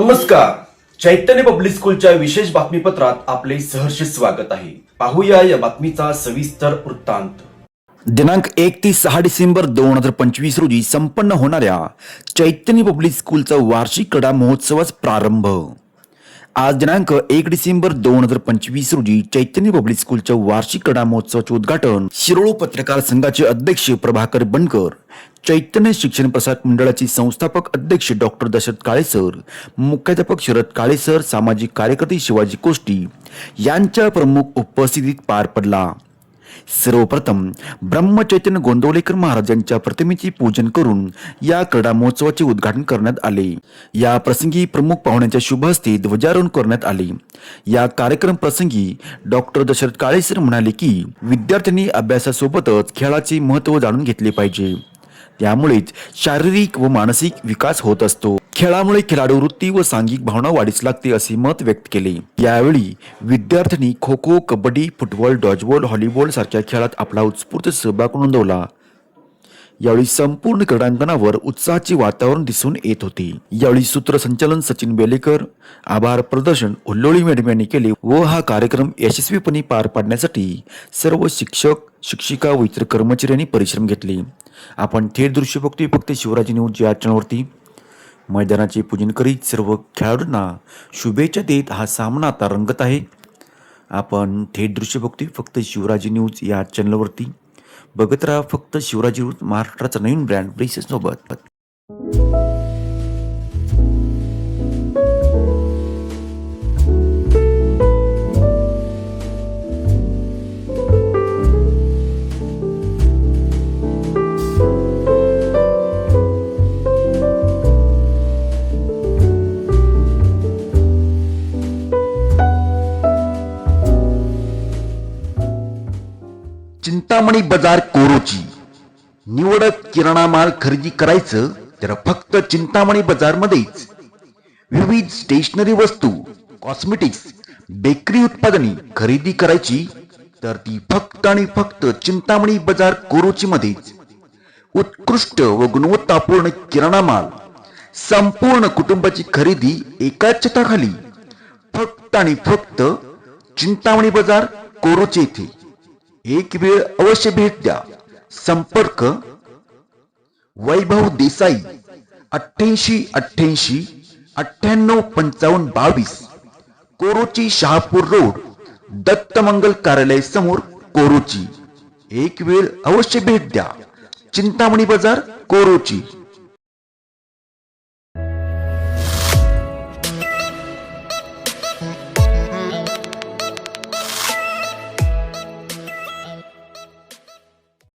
नमस्कार. चैतन्य पब्लिक स्कूलच्या विशेष बातमीपत्रात आपले सहर्ष स्वागत आहे. पाहूया या बातमीचा सविस्तर वृत्तांत. दिनांक एक ते सहा डिसेंबर दोन हजार पंचवीस रोजी संपन्न होणाऱ्या चैतन्य पब्लिक स्कूलचा वार्षिक क्रीडा महोत्सवास प्रारंभ. आज दिनांक एक डिसेंबर दोन हजार पंचवीस रोजी चैतन्य पब्लिक स्कूलच्या वार्षिक क्रीडा महोत्सवाचे उद्घाटन शिरोळ पत्रकार संघाचे अध्यक्ष प्रभाकर बनकर चैतन्य शिक्षण प्रसार मंडळाचे संस्थापक अध्यक्ष डॉक्टर दशरथ काळेसर मुख्याध्यापक शरद काळेसर सामाजिक कार्यकर्ते शिवाजी कोष्टी यांच्या प्रमुख उपस्थितीत पार पडला. सर्वप्रथम ब्रह्मचैतन्य गोंदवलेकर महाराज यांच्या प्रतिमेचे पूजन करून या क्रीडा महोत्सवाचे उद्घाटन करण्यात आले. या प्रसंगी प्रमुख पाहुण्यांच्या शुभ हस्ते ध्वजारोहण करण्यात आले. या कार्यक्रम प्रसंगी डॉक्टर दशरथ काळेसर म्हणाले की विद्यार्थ्यांनी अभ्यासासोबतच खेळाचे महत्त्व जाणून घेतले पाहिजे. त्यामुळेच शारीरिक व मानसिक विकास होत असतो. खेळामुळे खेळाडू वृत्ती व सांघिक भावना वाढीस लागते असे मत व्यक्त केले. यावेळी विद्यार्थ्यांनी kho kho kabaddi football dodgeball volleyball सारख्या खेळात आपला उत्स्फूर्त सहभाग नोंदवला. यावेळी संपूर्ण क्रीडांगणावर उत्साहाचे वातावरण दिसून येत होते. यावेळी सूत्रसंचालन सचिन बेलेकर आभार प्रदर्शन हुल्लोळी मॅडम यांनी केले व हा कार्यक्रम यशस्वीपणे पार पाडण्यासाठी सर्व शिक्षक शिक्षिका व इतर कर्मचाऱ्यांनी परिश्रम घेतले. आपण थेट दृश्य बघतोय फक्त शिवराजी न्यूज या चॅनलवरती मैदानाचे पूजन करीत सर्व खेळाडूंना शुभेच्छा देत हा सामना आता रंगत आहे. आपण थेट दृश्य बघतोय फक्त शिवराजी न्यूज या चॅनलवरती बघत राहा फक्त शिवराजी न्यूज महाराष्ट्राचा नवीन ब्रँड ब्रेसेस चिंतामणी बाजार कोरोची. निवडक किराणा माल खरेदी करायचं तर फक्त चिंतामणी बाजारमध्येच. विविध स्टेशनरी वस्तू कॉस्मेटिक्स बेकरी उत्पादने खरेदी करायची तर ती फक्त आणि फक्त चिंतामणी बाजार कोरोची मध्येच उत्कृष्ट व गुणवत्तापूर्ण किराणा माल संपूर्ण कुटुंबाची खरेदी एकाच छताखाली. फक्त आणि फक्त चिंतामणी बाजार कोरोचे येथे एक वेळ अवश्य भेट द्या. संपर्क वैभव देसाई अठ्ठ्याऐंशी अठ्ठ्याऐंशी अठ्ठ्याण्णव पंचावन्न बावीस कोरोची शहापूर रोड दत्तमंगल कार्यालय समोर कोरोची. एक वेळ अवश्य भेट द्या. चिंतामणी बाजार कोरोची.